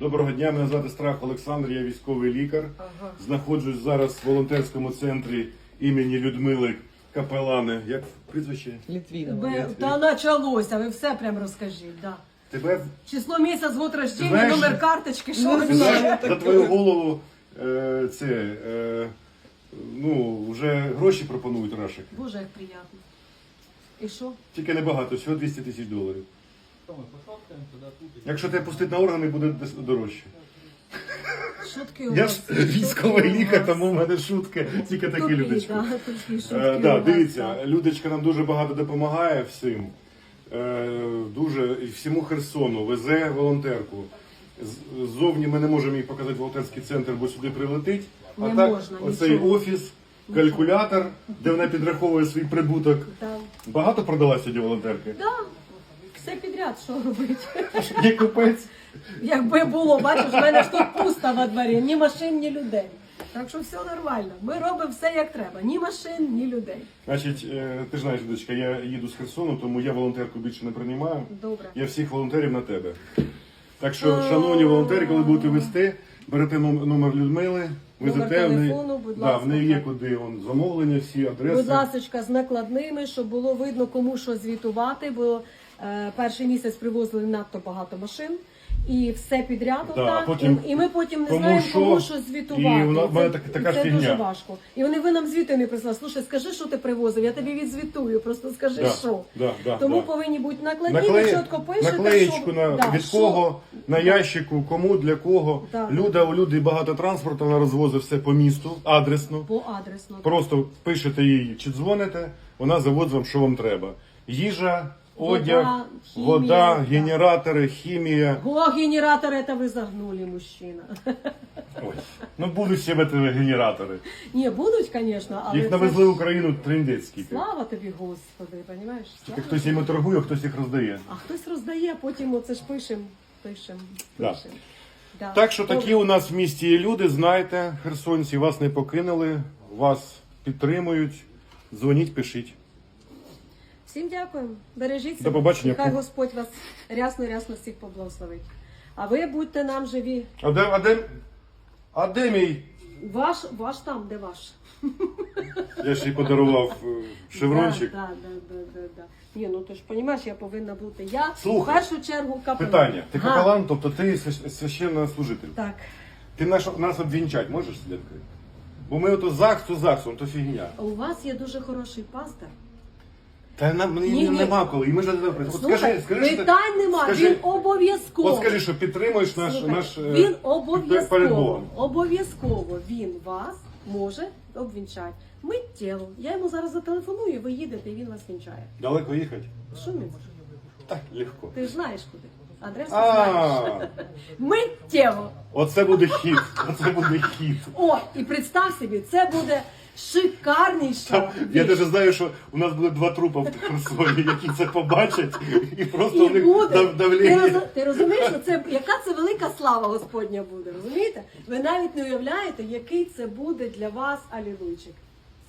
Доброго дня, мене звати Страх Олександр, я військовий лікар. Ага. Знаходжусь зараз в волонтерському центрі імені Людмили Капелани. Як прізвище? Літвінова. Бе- Та почалося, ви все прям розкажіть. Да. Тебе Число місяць, год рождения, Знаєш, номер карточки, що ви ти знаєш, за твою голову е, це е, ну вже гроші пропонують Рашик. Боже, як приємно. І що? Тільки небагато, всього 200 тисяч доларів. Якщо тебе пустити на органи, буде дес- дорожче. Шутки у Я вас. ж військовий лікар, тому в мене шутки, тільки такі людочки. да, тупі шутки Е, у да, вас, дивіться, да. Людочка нам дуже багато допомагає всім. Е, дуже і всьому Херсону везе волонтерку. З- Ззовні ми не можемо їй показати волонтерський центр, бо сюди прилетить. А Не так, можна, оцей нічого. офіс, калькулятор, де вона підраховує свій прибуток. Да. Багато продала сьогодні волонтерки. Да, все підряд, що робити? Є купець. Якби було, бачиш, в мене ж тут пусто во дворі, ні машин, ні людей. Так що все нормально. Ми робимо все як треба. Ні машин, ні людей. Значить, е, ти ж знаєш, Людочка, я їду з Херсону, тому я волонтерку більше не приймаю. Добре. Я всіх волонтерів на тебе. Так що, шановні волонтери, коли будете вести, берете ном- номер Людмили, везете в неї. телефону, будь да, в неї є куди он, замовлення, всі адреси. Будь ласочка, з накладними, щоб було видно, кому що звітувати, бо е, перший місяць привозили надто багато машин. І все підряд Да, отак. потім і, і ми потім не кому знаємо, що, кому що звітувати. і вона- це, так- така це дуже важко. І вони ви нам звіти не прислали. Слушай, скажи, що ти привозив, я тобі відзвітую, просто скажи, Да, що. да, да, Тому да. повинні бути накладні, ви чітко пишете, наклеєчку на да, від що- кого, на ящику, кому, для кого. Да. Люда, у люди багато транспорту, вона розвозить все по місту, адресно. по адресно. Просто пишете їй чи дзвоните, вона заводить вам, що вам треба. Їжа, одяг, Вода, хімія, вода, да. генератори, хімія. Го, генератор, это ви загнули, мужчина. Ой, ну будуть ще бити генератори. Ні, будуть, звісно, але Їх це навезли ж- в Україну трендець скільки. Слава тобі, Господи, розумієш? Тільки хтось їм торгує, а хтось їх роздає. А хтось роздає, потім оце ж пишем, пишем, Да. пишем. Да. Так що такі у нас в місті є люди, знайте, херсонці, вас не покинули, вас підтримують. Дзвоніть, пишіть. Всім дякую. Бережіть себе. До побачення. Хай Господь вас рясно-рясно всіх поблагословить. А ви будьте нам живі. А де, а де, а де мій? Ваш, ваш там, де ваш? Я ще й подарував е, шеврончик. Да, да, да, да, да. Ні, ну ти ж розумієш, я повинна бути. Я Слухай, в першу чергу капелан. Питання. Ти Га. капелан, тобто ти свящ- священнослужитель. Так. Ти наш, нас обвінчать можеш слідки? Бо ми ото ЗАГС, то ЗАГС, то фігня. У вас є дуже хороший пастор. Та нам мені Ні, ні. нема коли. І ми ж от Слухай, скажи, скажи, що ти- питань нема, скажи- він обов'язково. От скажи, що підтримуєш наш, Слухай, наш е, він перед обов'язково, Богом. обов'язково він вас може обвінчати. Миттєво. Я йому зараз зателефоную, ви їдете, і він вас вінчає. Далеко їхати? Що не Так, легко. Ти ж знаєш куди. Адресу знаєш. А, Миттєво. оце буде хід. Оце буде хід. О, і представ собі, це буде шикарніша. Я навіть знаю, що у нас буде два трупа в Херсоні, які це побачать, і просто у них буде. дав- Ти, роз- ти розумієш, що це яка це велика слава Господня буде? Розумієте? Ви навіть не уявляєте, який це буде для вас алілуйчик.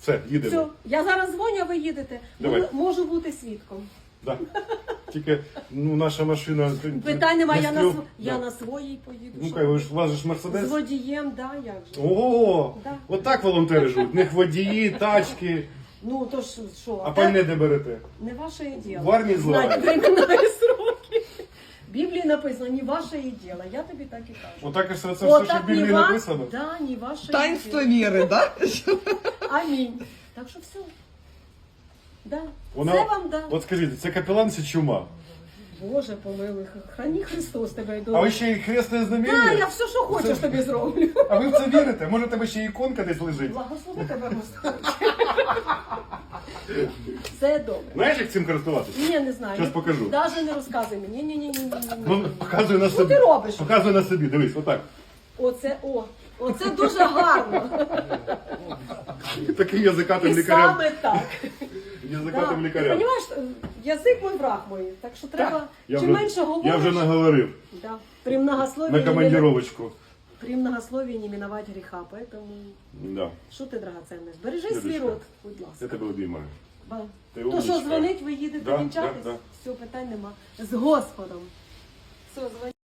Все, їдемо. Все, я зараз дзвоню, а ви їдете. Давай. Можу бути свідком. Да. Тільки ну, наша машина. Питань немає, я, на, св- я Да. на своїй поїду. Ну кай, ви? ж у вас же ж З водієм, да, як же. Ого! Да. От так волонтери живуть. Них водії, тачки, Ну то ж що, а пальне де берете. не ваше діло. В армії зла. Знати сроки. В Біблії написано, не ваше діло. Я тобі так і кажу. Отак і все, це все, що в Біблії написано. Да, не ваше Таїнство діло. віри, да? Амінь. Так що все. Да. Вона, Це вам да. От скажіть, це капелан чи чума? Боже, помилуй, храні Христос тебе й А ви ще й хресне Да, знамення? я все, що хочеш, тобі зроблю. А ви в це вірите? Може, тебе ще іконка десь лежить? Благослови тебе Господь. Все добре. Знаєш, як цим користуватися? Ні, не знаю. Щас покажу. Даже не розказуй мені. Ні, ні, ні, ні, ні. Ну, показуй на собі. ти робиш? Показуй на собі, дивись, отак. Оце, о, оце дуже гарно. Такий язикатим І саме так. Язикатим Да. лікарям. Понимаєш, язик мой враг мой, так що треба, Я чим вже, менше говориш, я вже наговорив да. при многословии на командировочку. при многословии не миновать греха, поэтому Да. що ти драгоценне? Бережи свій рот, будь ласка. Я тебе обіймаю. Ба. Ти То що дзвонить, ви їдете Да, вінчатись? да, да. Все, питань нема. З Господом. Все, дзвоніть.